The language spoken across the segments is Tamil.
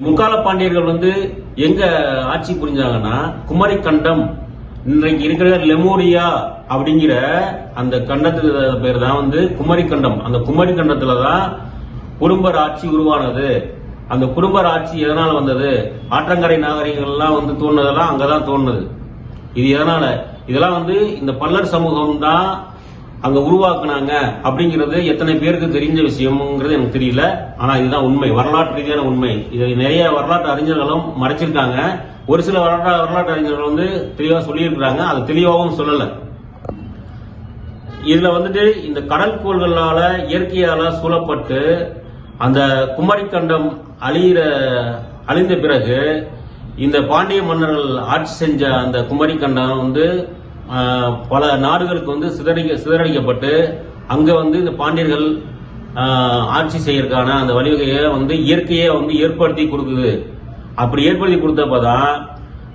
முக்கால பாண்டியர்கள் வந்து எங்க ஆட்சி புரிஞ்சாங்கன்னா குமரி கண்டம் இன்றைக்கு இருக்கிற லெமோரியா அப்படிங்கிற அந்த கண்டத்து பேர் தான் வந்து குமரி கண்டம் அந்த குமரி கண்டத்துல தான் குடும்பர் ஆட்சி உருவானது. அந்த குடும்பர் ஆட்சி எதனால வந்தது? ஆற்றங்கரை நாகரிகங்கள்லாம் வந்து தோணுனதெல்லாம் அங்கதான் தோணுது இது எதனால? இதெல்லாம் வந்து இந்த பல்லர் சமூகம் தான் அங்க உருவாக்குனாங்க அப்படிங்கிறது எத்தனை பேருக்கு தெரிஞ்ச விஷயம்ங்கிறது எனக்கு தெரியல. ஆனா இதுதான் உண்மை. வரலாற்று ரீதியான உண்மை. இதை நிறைய வரலாற்று அறிஞர்களும் மறைச்சிருக்காங்க. ஒரு சில வரலாற்று வரலாற்று அறிஞர்கள் வந்து தெளிவா சொல்லியிருக்கிறாங்க. அது தெளிவாகவும் சொல்லல. இதுல வந்துட்டு இந்த கடற்கோள்களால இயற்கையால சூழப்பட்டு அந்த குமரிக்கண்டம் அழியிற அழிந்த பிறகு இந்த பாண்டிய மன்னர்கள் ஆட்சி செஞ்ச அந்த குமரிக்கண்டம் வந்து பல நாடுகளுக்கு வந்து சிதறிக்க சிதறடிக்கப்பட்டு அங்கே வந்து இந்த பாண்டியர்கள் ஆட்சி செய்யறதுக்கான அந்த வழிவகையை வந்து இயற்கையே வந்து ஏற்படுத்தி கொடுக்குது. அப்படி ஏற்படுத்தி கொடுத்தப்பதான்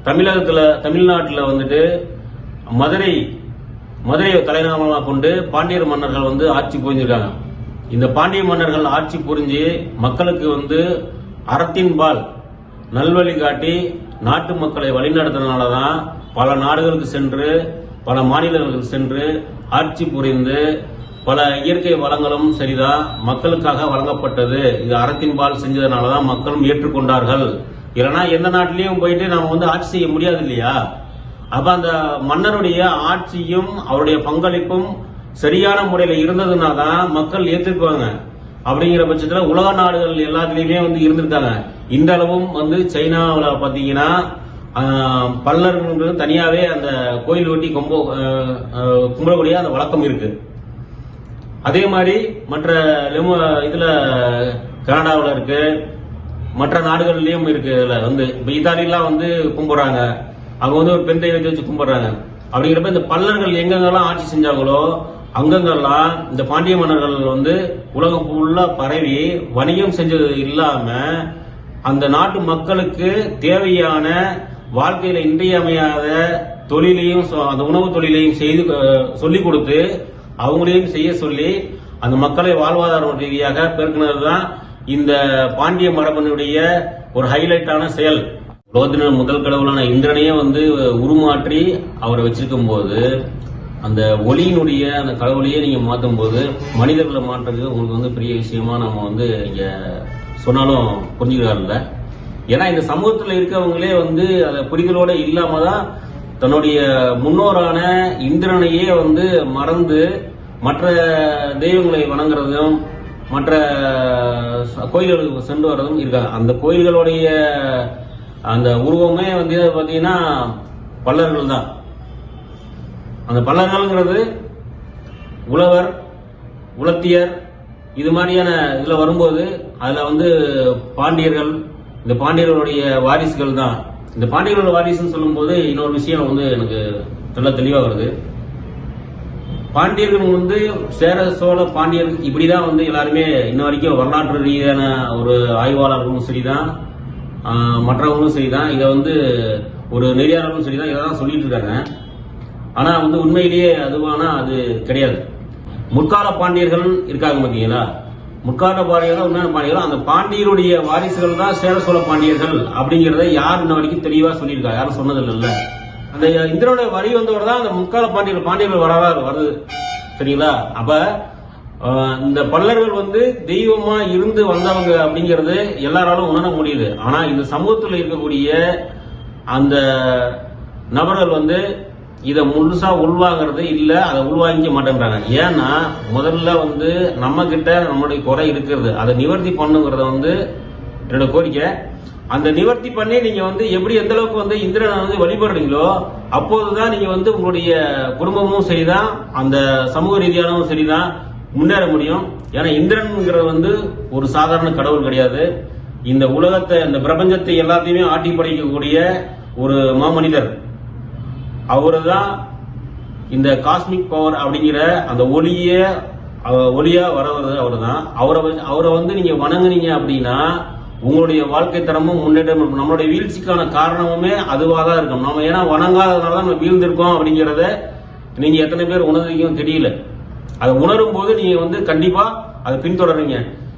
தமிழகத்தில் தமிழ்நாட்டில் வந்துட்டு மதுரை மதுரையை தலைநகரமாக கொண்டு பாண்டியர் மன்னர்கள் வந்து ஆட்சி புரிஞ்சிருக்காங்க. இந்த பாண்டிய மன்னர்கள் ஆட்சி புரிஞ்சு மக்களுக்கு வந்து அறத்தின்பால் நல்வழி காட்டி நாட்டு மக்களை வழிநடத்தினால தான் பல நாடுகளுக்கு சென்று பல மாநிலங்களுக்கு சென்று ஆட்சி புரிந்து பல இயற்கை வளங்களும் சரிதான் மக்களுக்காக வழங்கப்பட்டது. இது அறத்தின்பால் செஞ்சதுனால தான் மக்களும் ஏற்றுக்கொண்டார்கள். இல்லைன்னா எந்த நாட்டிலையும் போயிட்டு நாம வந்து ஆட்சி செய்ய முடியாது இல்லையா அப்ப அந்த மன்னருடைய ஆட்சியும் அவருடைய பங்களிப்பும் சரியான முறையில இருந்ததுனால தான் மக்கள் ஏற்றுக்குவாங்க அப்படிங்கிற பட்சத்துல உலக நாடுகள் எல்லாத்துலேயுமே வந்து இருந்திருக்காங்க. அளவும் வந்து சைனாவில் பார்த்தீங்கன்னா பல்லர்கள் தனியாவே அந்த கோயில் ஒட்டி கொம்போ கும்பிடக்கூடிய அந்த வழக்கம் இருக்கு. அதே மாதிரி மற்ற லெமு இதுல கனடாவில் இருக்கு. மற்ற நாடுகள்லயும் இருக்கு இதுல வந்து. இப்போ இத்தாலிலாம் வந்து கும்பிடுறாங்க. அவங்க வந்து ஒரு பெண் தெய்வத்தை வச்சு கும்பிடுறாங்க. அப்படிங்கிறப்ப இந்த பல்லர்கள் எங்கெங்கெல்லாம் ஆட்சி செஞ்சாங்களோ அங்கங்கெல்லாம் இந்த பாண்டிய மன்னர்கள் வந்து உலகம் ஃபுல்லாக பரவி வணிகம் செஞ்சது இல்லாம அந்த நாட்டு மக்களுக்கு தேவையான வாழ்க்கையில இன்றியமையாத தொழிலையும் அந்த உணவு தொழிலையும் செய்து சொல்லிக் கொடுத்து அவங்களையும் செய்ய சொல்லி அந்த மக்களை வாழ்வாதார ரீதியாக பெருக்கினது தான் இந்த பாண்டிய மரபனுடைய ஒரு ஹைலைட்டான செயல். உலகத்தின முதல் கடவுளான இந்திரனையே வந்து உருமாற்றி அவரை வச்சிருக்கும் போது அந்த ஒளியினுடைய அந்த கடவுளையே நீங்க மாற்றும் போது மனிதர்களை மாற்றுறது உங்களுக்கு வந்து பெரிய விஷயமா நம்ம வந்து இங்க சொன்னாலும் புரிஞ்சுக்கிறாருல்ல? ஏன்னா இந்த சமூகத்தில் இருக்கவங்களே வந்து அதை புரிதலோட இல்லாம தான் தன்னுடைய முன்னோரான இந்திரனையே வந்து மறந்து மற்ற தெய்வங்களை வணங்குறதும் மற்ற கோயில்களுக்கு சென்று வர்றதும் இருக்காங்க. அந்த கோயில்களுடைய அந்த உருவமே வந்து பார்த்தீங்கன்னா பல்லர்கள் தான். அந்த பல்லர்கள்ங்கிறது உழவர் உலத்தியர் இது மாதிரியான இதில் வரும்போது அதில் வந்து பாண்டியர்கள் இந்த பாண்டியர்களுடைய வாரிசுகள் தான். இந்த பாண்டியர்களோட வாரிசுன்னு சொல்லும்போது இன்னொரு விஷயம் வந்து எனக்கு நல்லா தெளிவா வருது. பாண்டியர்கள் வந்து சேர சோழ பாண்டியர் இப்படிதான் வந்து எல்லாருமே இன்ன வரைக்கும் வரலாற்று ரீதியான ஒரு ஆய்வாளர்களும் சரிதான். ஆஹ், மற்றவங்களும் சரிதான். இதை வந்து ஒரு நெறியாளர்களும் சரிதான். இதை தான் சொல்லிட்டு இருக்காங்க. ஆனா வந்து உண்மையிலேயே அதுவானா அது கிடையாது. முற்கால பாண்டியர்கள் இருக்காங்க பாத்தீங்களா? முக்காட்ட பாண்டியர்கள் உண்மையான பாண்டியர்கள் அந்த பாண்டியருடைய வாரிசுகள் தான் சேர சோழ பாண்டியர்கள் அப்படிங்கிறத யார் இன்ன வரைக்கும் தெளிவா சொல்லியிருக்கா? யாரும் சொன்னது இல்லை அந்த இந்திரனுடைய வரி வந்தவர் தான் அந்த முக்கால பாண்டியர்கள் பாண்டியர்கள் வரவா வருது. சரிங்களா? அப்ப இந்த பல்லர்கள் வந்து தெய்வமா இருந்து வந்தவங்க அப்படிங்கறது எல்லாராலும் உணர முடியுது. ஆனா இந்த சமூகத்துல இருக்கக்கூடிய அந்த நபர்கள் வந்து இதை முழுசா உள்வாங்கிறது இல்ல அதை உள்வாங்கிக்க மாட்டேன்றாங்க. ஏன்னா முதல்ல வந்து நம்ம கிட்ட நம்மளுடைய குறை இருக்கிறது. அதை நிவர்த்தி பண்ணுங்கிறத வந்து என்னோட கோரிக்கை. அந்த நிவர்த்தி பண்ணி நீங்க வந்து எப்படி எந்த அளவுக்கு வந்து இந்திரனை வந்து வழிபடுறீங்களோ அப்போதுதான் நீங்க வந்து உங்களுடைய குடும்பமும் சரிதான் அந்த சமூக ரீதியானவும் சரிதான் முன்னேற முடியும். ஏன்னா இந்திரன்ங்கிறது வந்து ஒரு சாதாரண கடவுள் கிடையாது. இந்த உலகத்தை இந்த பிரபஞ்சத்தை எல்லாத்தையுமே ஆட்டி படைக்கக்கூடிய ஒரு மாமனிதர். அவரு தான் இந்த காஸ்மிக் பவர் அப்படிங்கிற அந்த ஒளிய அவ- ஒளியா வரவது அவர் தான் அவரை வச்சு- அவரை வந்து நீங்க வணங்குனீங்க அப்படின்னா உங்களுடைய வாழ்க்கை தரமும் முன்னேற்றம் இருக்கும். நம்மளுடைய வீழ்ச்சிக்கான காரணமுமே அதுவாக தான் இருக்கும். நம்ம ஏன்னா வணங்காததுனால தான் நம்ம வீழ்ந்திருக்கோம் அப்படிங்கிறத நீங்க எத்தனை பேர் உணர்றீங்கன்னு தெரியல. அதை உணரும் போது நீங்க வந்து கண்டிப்பா அதை பின்தொடருங்க.